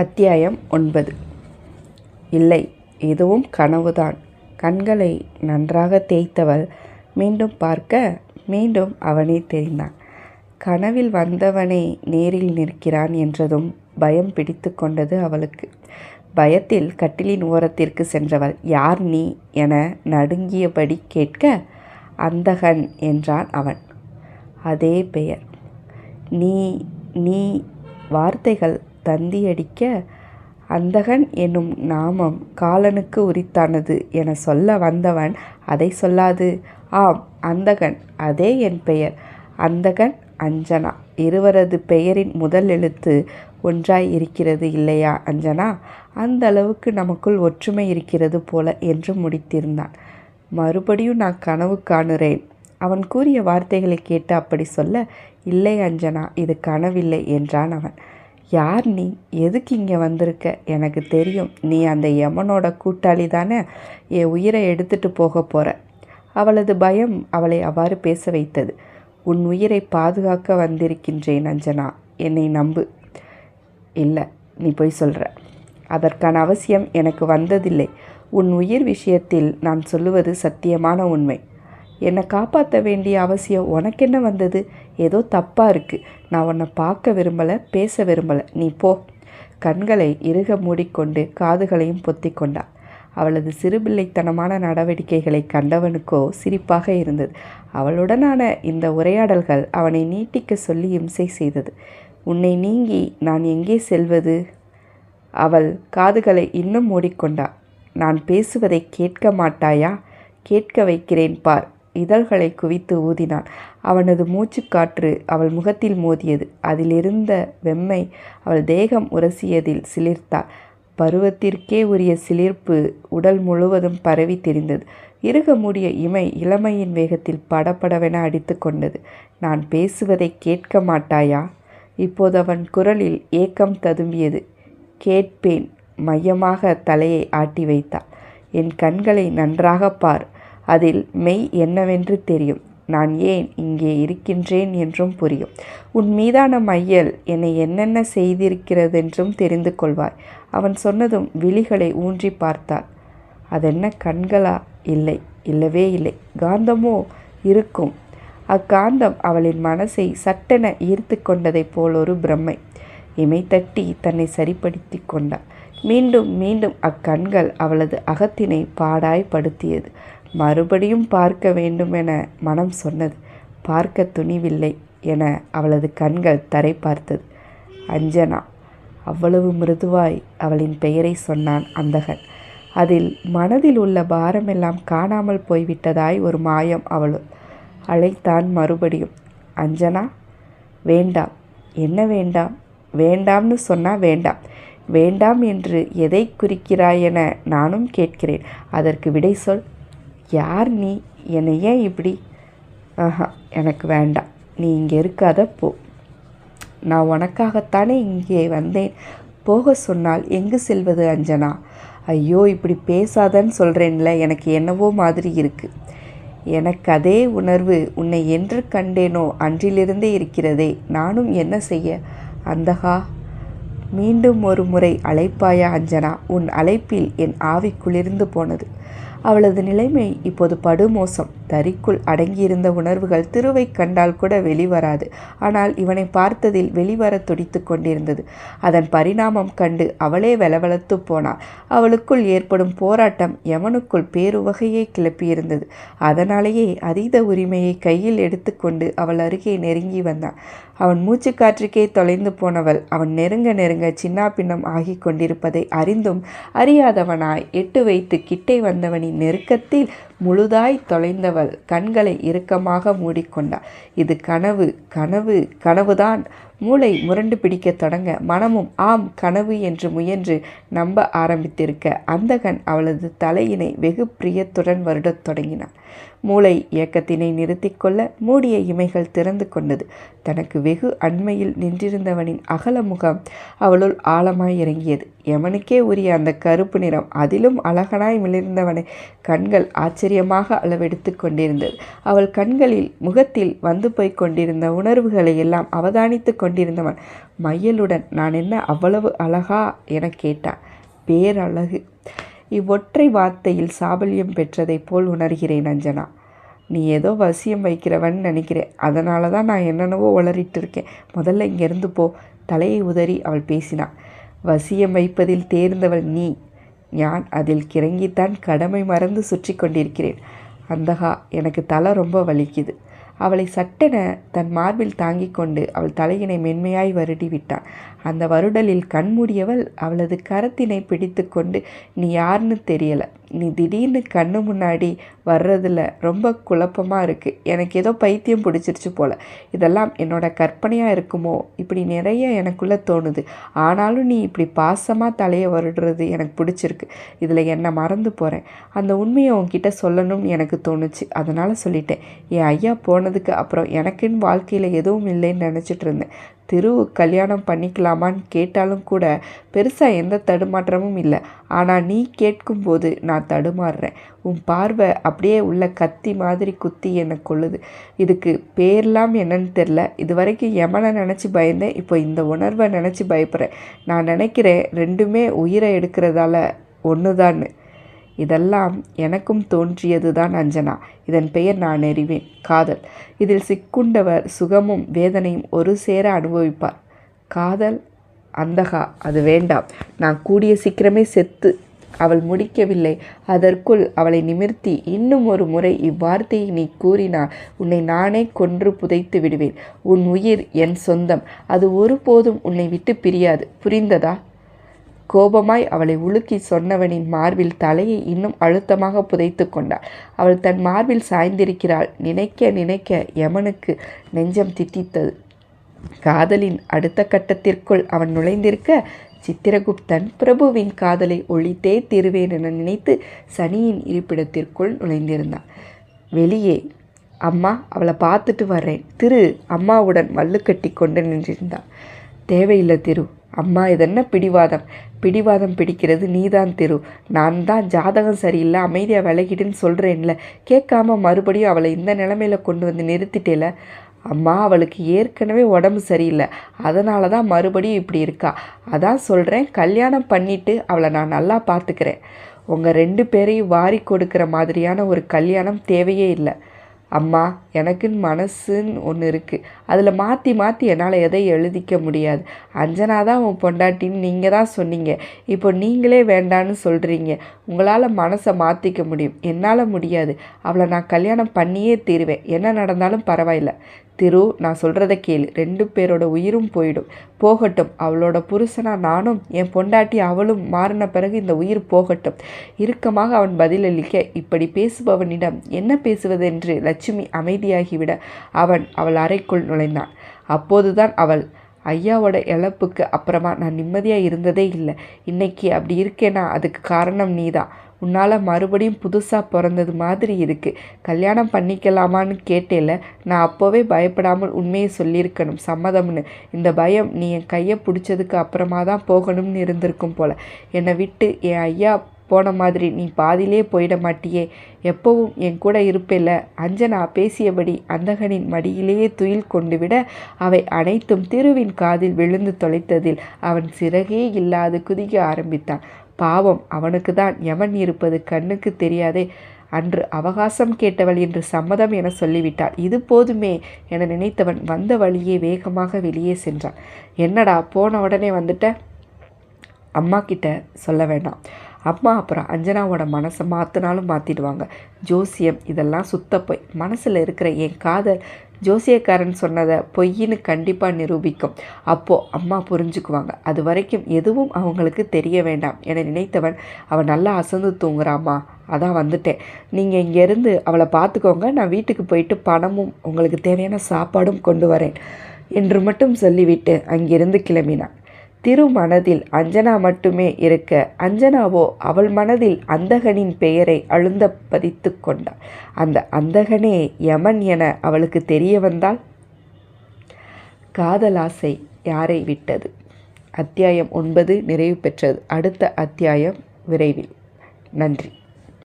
அத்தியாயம் ஒன்பது. இல்லை இதுவும் கனவுதான். கண்களை நன்றாக தேய்த்தவள் மீண்டும் பார்க்க மீண்டும் அவனே தெரிந்தான். கனவில் வந்தவனே நேரில் நிற்கிறான் என்றதும் பயம் பிடித்து கொண்டது அவளுக்கு. பயத்தில் கட்டிலின் ஓரத்திற்கு சென்றவள் யார் நீ? என நடுங்கியபடி கேட்க அந்தகன் என்றான் அவன். அதே பெயர். நீ நீ வார்த்தைகள் தந்தியடிக்க அந்தகன் என்னும் நாமம் காலனுக்கு உரித்தானது என சொல்ல வந்தவன் அதை சொல்லாது. ஆம் அந்தகன் அதே என் பெயர். அந்தகன் அஞ்சனா. இருவரது பெயரின் முதல் எழுத்து ஒன்றாய் இருக்கிறது இல்லையா அஞ்சனா? அந்த அளவுக்கு நமக்குள் ஒற்றுமை இருக்கிறது போல என்று முடித்திருந்தான். மறுபடியும் நான் கனவு காணுறேன். அவன் கூறிய வார்த்தைகளை கேட்டு அப்படி சொல்ல இல்லை அஞ்சனா இது கனவில்லை என்றான் அவன். யார் நீ? எதுக்கு இங்கே வந்திருக்க? எனக்கு தெரியும் நீ அந்த யமனோட கூட்டாளி தானே. என் உயிரை எடுத்துட்டு போக போகிற அவளது பயம் அவளை அவ்வாறு பேச வைத்தது. உன் உயிரை பாதுகாக்க வந்திருக்கின்றேன் அஞ்சனா. என்னை நம்பு. இல்லை நீ போய் சொல்கிற அதற்கான அவசியம் எனக்கு வந்ததில்லை. உன் உயிர் விஷயத்தில் நான் சொல்லுவது சத்தியமான உண்மை. என்னை காப்பாற்ற வேண்டிய அவசியம் உனக்கு என்ன வந்தது? ஏதோ தப்பாக இருக்குது நான் உன்னை பார்க்க விரும்பலை பேச விரும்பலை. நீ போ. கண்களை இறுக மூடிக்கொண்டு காதுகளையும் பொத்தி கொண்டாள். அவளது சிறுபிள்ளைத்தனமான நடவடிக்கைகளை கண்டவனுக்கோ சிரிப்பாக இருந்தது. அவளுடனான இந்த உரையாடல்கள் அவனை நீட்டிக்க சொல்லி இம்சை செய்தது. உன்னை நீங்கி நான் எங்கே செல்வது? அவள் காதுகளை இன்னும் மூடிக்கொண்டாள். நான் பேசுவதை கேட்க மாட்டாயா? கேட்க வைக்கிறேன் பார். இதழ்களை குவித்து ஊதினான். அவனது மூச்சுக்காற்று அவள் முகத்தில் மோதியது. அதிலிருந்த வெம்மை அவள் தேகம் உரசியதில் சிலிர்த்தாள். பருவத்திற்கே உரிய சிலிர்ப்பு உடல் முழுவதும் பரவி தெரிந்தது. இறுக மூடிய இமை இளமையின் வேகத்தில் படபடவென அடித்து கொண்டது. நான் பேசுவதை கேட்க மாட்டாயா இப்போது அவன் குரலில் ஏக்கம் ததும்பியது. கேட்பேன். மையமாக தலையை ஆட்டி வைத்தாள். என் கண்களை நன்றாக பார். அதில் மெய் என்னவென்று தெரியும். நான் ஏன் இங்கே இருக்கின்றேன் என்றும் புரியும். உன் மீதான மையல் என்னை என்னென்ன செய்திருக்கிறதென்றும் தெரிந்து கொள்வாய். அவன் சொன்னதும் விழிகளை ஊன்றி பார்த்தாள். அதென்ன கண்களா? இல்லை இல்லவே இல்லை. காந்தமோ? இருக்கும். அக்காந்தம் அவளின் மனசை சட்டென ஈர்த்து கொண்டதைப் போல் ஒரு பிரம்மை. இமை தட்டி தன்னை சரிப்படுத்தி கொண்டாள். மீண்டும் மீண்டும் அக்கண்கள் அவளது அகத்தினை பாடாய் படுத்தியது மறுபடியும் பார்க்க வேண்டுமென மனம் சொன்னது. பார்க்க துணிவில்லை என அவளது கண்கள் தரை பார்த்தது. அஞ்சனா அவ்வளவு மிருதுவாய் அவளின் பெயரை சொன்னான் அந்தகன். அதில் மனதில் உள்ள பாரமெல்லாம் காணாமல் போய்விட்டதாய் ஒரு மாயம் அவள் அழைத்தான் மறுபடியும். அஞ்சனா வேண்டாம் என்ன வேண்டாம்? வேண்டாம்னு சொன்னால் வேண்டாம். வேண்டாம் என்று எதை குறிக்கிறாய் என நானும் கேட்கிறேன். அதற்கு விடை சொல். யார் நீ? என்னை ஏன் இப்படி? ஆஹா எனக்கு வேண்டாம். நீ இங்கே இருக்காத போ. நான் உனக்காகத்தானே இங்கே வந்தேன். போக சொன்னால் எங்கு செல்வது அஞ்சனா? ஐயோ இப்படி பேசாதன்னு சொல்கிறேன்ல எனக்கு என்னவோ மாதிரி இருக்குது எனக்கு அதே உணர்வு. உன்னை என்று கண்டேனோ? அன்றிலிருந்தே இருக்கிறதே. நானும் என்ன செய்ய? அந்தகா மீண்டும் ஒரு முறை அழைப்பாயா அஞ்சனா? உன் அழைப்பில் என் ஆவி குளிர்ந்து போனது. அவளது நிலைமை இப்போது படுமோசம். தறிக்குள் அடங்கியிருந்த உணர்வுகள் திருவை கண்டால் கூட வெளிவராது. ஆனால் இவனை பார்த்ததில் வெளிவர துடித்து கொண்டிருந்தது. அதன் பரிணாமம் கண்டு அவளே வெலவெலத்து போனாள். அவளுக்குள் ஏற்படும் போராட்டம் எவனுக்குள் பேருவகையை கிளப்பியிருந்தது. அதனாலேயே அதீத உரிமையை கையில் எடுத்துக்கொண்டு அவள் அருகே நெருங்கி வந்தான். அவன் மூச்சுக்காற்றுக்கே தொலைந்து போனவள் அவன் நெருங்க நெருங்க சின்னா பின்னம் ஆகி கொண்டிருப்பதை அறிந்தும் அறியாதவனாய் எட்டு வைத்து கிட்டே வந்தவனின் நெருக்கத்தில் முழுதாய் தொலைந்தவள். கண்களை இறுக்கமாக மூடிக்கொண்டாள். இது கனவு கனவு கனவுதான். மூளை முரண்டு பிடிக்க தொடங்க மனமும் ஆம் கனவு என்று முயன்று நம்ப ஆரம்பித்திருக்க அந்தகன் அவளது தலையினை வெகு பிரியத்துடன் வருடத் தொடங்கினான் மூளை இயக்கத்தினை நிறுத்திக்கொள்ள மூடிய இமைகள் திறந்து கொண்டது. தனக்கு வெகு அண்மையில் நின்றிருந்தவனின் அகல முகம் அவளுள் ஆழமாய் இறங்கியது. எவனுக்கே உரிய அந்த கருப்பு நிறம் அதிலும் அழகனாய் மிளிர்ந்தவனை. கண்கள் ஆச்சரிய ஆச்சரியமாக அளவெடுத்து கொண்டிருந்தது. அவள் கண்களில் முகத்தில் வந்து போய் கொண்டிருந்த உணர்வுகளை எல்லாம் அவதானித்து கொண்டிருந்தவன் மையலுடன் நான் என்ன அவ்வளவு அழகா? என கேட்டான். பேரழகு. இவ்வொற்றை வார்த்தையில் சாபல்யம் பெற்றதைப் போல் உணர்கிறேன் அஞ்சனா. நீ ஏதோ வசியம் வைக்கிறவன் நினைக்கிறேன். அதனால தான் நான் என்னென்னவோ உளறிட்டு இருக்கேன் முதல்ல இங்கேருந்து போ. தலையை உதறி அவள் பேசினாள் வசியம் வைப்பதில் தேர்ந்தவள் நீ. நான் அதில் கிறங்கித்தான் கடமை மறந்து சுற்றி கொண்டிருக்கிறேன். அந்தகா எனக்கு தலை ரொம்ப வலிக்குது. அவளை சட்டென தன் மார்பில் தாங்கிக் கொண்டு அவள் தலையினை மென்மையாய் வருடி விட்டான் அந்த வருடலில் கண்மூடியவள் அவளது கரத்தினை பிடித்து கொண்டு நீ யாருன்னு தெரியலை. நீ திடீர்னு கண்ணு முன்னாடி வர்றதில் ரொம்ப குழப்பமாக இருக்குது எனக்கு ஏதோ பைத்தியம் பிடிச்சிருச்சு போல். இதெல்லாம் என்னோட கற்பனையாக இருக்குமோ? இப்படி நிறைய எனக்குள்ளே தோணுது. ஆனாலும் நீ இப்படி பாசமாக தலையை வருடுறது எனக்கு பிடிச்சிருக்கு. இதில் என்னை மறந்து போகிறேன் அந்த உண்மையை உன்கிட்ட சொல்லணும்னு எனக்கு தோணுச்சு. அதனால் சொல்லிட்டேன். என் ஐயா போனதுக்கு அப்புறம் எனக்குன்னு வாழ்க்கையில் எதுவும் இல்லைன்னு நினச்சிட்டு இருந்தேன். திரு கல்யாணம் பண்ணிக்கலாமான்னு கேட்டாலும் கூட பெருசாக எந்த தடுமாற்றமும் இல்லை. ஆனால் நீ கேட்கும்போது நான் தடுமாறுறேன். உன் பார்வை அப்படியே உள்ள கத்தி மாதிரி குத்தி என்னை கொள்ளுது. இதுக்கு பேர்லாம் என்னன்னு தெரில இது வரைக்கும் யமனை நினச்சி பயந்தேன். இப்போ இந்த உணர்வை நினச்சி பயப்படுறேன். நான் நினைக்கிறேன் ரெண்டுமே உயிரை எடுக்கிறதால ஒன்று தான் இதெல்லாம் எனக்கும் தோன்றியதுதான் அஞ்சனா. இதன் பெயர் நான் அறிவேன் காதல். இதில் சிக்குண்டவர் சுகமும் வேதனையும் ஒரு சேர அனுபவிப்பார். காதல் அந்தகா அது வேண்டாம். நான் கூடிய சீக்கிரமே செத்து அவள் முடிக்கவில்லை. அதற்குள் அவளை நிமிர்த்தி இன்னும் ஒரு முறை இவ்வார்த்தையை நீ கூறினால் உன்னை நானே கொன்று புதைத்து விடுவேன். உன் உயிர் என் சொந்தம். அது ஒருபோதும் உன்னை விட்டு பிரியாது. புரிந்ததா? கோபமாய் அவளை உலுக்கி சொன்னவனின் மார்பில் தலையை இன்னும் அழுத்தமாக புதைத்து கொண்டாள். அவள் தன் மார்பில் சாய்ந்திருக்கிறாள். நினைக்க நினைக்க யமனுக்கு நெஞ்சம் தித்தித்தது. காதலின் அடுத்த கட்டத்திற்குள் அவன் நுழைந்திருக்க சித்திரகுப்தன் பிரபுவின் காதலை ஒழித்தே தீருவேன் என நினைத்து சனியின் இருப்பிடத்திற்குள் நுழைந்திருந்தான். வெளியே அம்மா அவளை பார்த்துட்டு வர்றேன். திரு அம்மாவுடன் மல்லு கட்டி கொண்டு நின்றிருந்தான். தேவையில்லை திரு. அம்மா இதென்ன பிடிவாதம்? பிடிவாதம் பிடிக்கிறது நீதான் திரு. நான் தான் ஜாதகம் சரியில்லை அமைதியாக விலகிடுன்னு சொல்கிறேன்ல கேட்காம மறுபடியும் அவளை இந்த நிலமையில கொண்டு வந்து நிறுத்திட்டேல? அம்மா அவளுக்கு ஏற்கனவே உடம்பு சரியில்லை. அதனால தான் மறுபடியும் இப்படி இருக்கா? அதான் சொல்கிறேன் கல்யாணம் பண்ணிவிட்டு அவளை நான் நல்லா பார்த்துக்கிறேன். உங்கள் ரெண்டு பேரையும் வாரி கொடுக்குற மாதிரியான ஒரு கல்யாணம் தேவையே இல்லை. அம்மா எனக்குன்னு மனசுன்னு ஒன்று இருக்குது அதில் மாற்றி மாற்றி என்னால் எதை எழுதிக்க முடியாது. அஞ்சனா தான் உன் பொண்டாட்டின்னு நீங்கள் தான் சொன்னீங்க. இப்போ நீங்களே வேண்டான்னு சொல்கிறீங்க உங்களால் மனசை மாற்றிக்க முடியும். என்னால் முடியாது. அவளை நான் கல்யாணம் பண்ணியே தீருவேன். என்ன நடந்தாலும் பரவாயில்ல. திரு நான் சொல்கிறத கேளு. ரெண்டு பேரோட உயிரும் போயிடும். போகட்டும். அவளோட புருஷனா நானும் என் பொண்டாட்டி அவளும் மாறின பிறகு இந்த உயிர் போகட்டும். இறுக்கமாக அவன் பதிலளிக்க இப்படி பேசுபவனிடம் என்ன பேசுவதென்று லட்சுமி அமைதியாகிவிட அவன் அவள் அறைக்குள் நுழைந்தான். அப்போதுதான் அவள் ஐயாவோட இழப்புக்கு அப்புறமா நான் நிம்மதியாக இருந்ததே இல்லை. இன்னைக்கு அப்படி இருக்கேனா? அதுக்கு காரணம் நீதான். உன்னால் மறுபடியும் புதுசாக பிறந்தது மாதிரி இருக்குது கல்யாணம் பண்ணிக்கலாமான்னு கேட்டேல நான் அப்போவே பயப்படாமல் உண்மையை சொல்லியிருக்கணும் சம்மதம்னு. இந்த பயம் நீ என் கையை பிடிச்சதுக்கு அப்புறமா தான் போகணும்னு இருந்திருக்கும் போல். என்னை விட்டு என் ஐயா போன மாதிரி நீ பாதிலே போயிட மாட்டியே. எப்பவும் என் கூட இருப்பேல. அஞ்சனா பேசியபடி அந்தகனின் மடியிலேயே துயில் கொண்டு விட அவை அனைத்தும் திருவின் காதில் விழுந்து தொலைத்ததில் அவன் சிறகே இல்லாது குதிக்க ஆரம்பித்தான். பாவம் அவனுக்கு தான் யமன் இருப்பது கண்ணுக்கு தெரியாதே. அன்று அவகாசம் கேட்டவள் என்று சம்மதம் என சொல்லிவிட்டாள். இது போதுமே என நினைத்தவன் வந்த வழியே வேகமாக வெளியே சென்றான். என்னடா போன உடனே வந்துட்ட? அம்மா கிட்ட சொல்ல வேண்டாம். அம்மா அப்புறம் அஞ்சனாவோட மனசை மாற்றினாலும் மாற்றிடுவாங்க ஜோசியம் இதெல்லாம் சுத்த போய் மனசில் இருக்கிற என் காதல் ஜோசியக்காரன் சொன்னதை பொய்ன்னு கண்டிப்பாக நிரூபிக்கும். அப்போது அம்மா புரிஞ்சுக்குவாங்க. அது வரைக்கும் எதுவும் அவங்களுக்கு தெரிய வேண்டாம். என நினைத்தவன் அவன் நல்லா அசந்து தூங்குறாம்மா. அதான் வந்துட்டேன். நீங்கள் இங்கேருந்து அவளை பார்த்துக்கோங்க. நான் வீட்டுக்கு போயிட்டு பணமும் உங்களுக்கு தேவையான சாப்பாடும் கொண்டு வரேன். என்று மட்டும் சொல்லிவிட்டு அங்கிருந்து கிளம்பினான். திரு மனதில் அஞ்சனா மட்டுமே இருக்க அஞ்சனாவோ அவள் மனதில் அந்தகனின் பெயரை அழுந்த பதித்து கொண்டாள். அந்த அந்தகனே யமன் என அவளுக்கு தெரிய வந்தால்? காதலாசை யாரை விட்டது? அத்தியாயம் ஒன்பது நிறைவு பெற்றது. அடுத்த அத்தியாயம் விரைவில். நன்றி.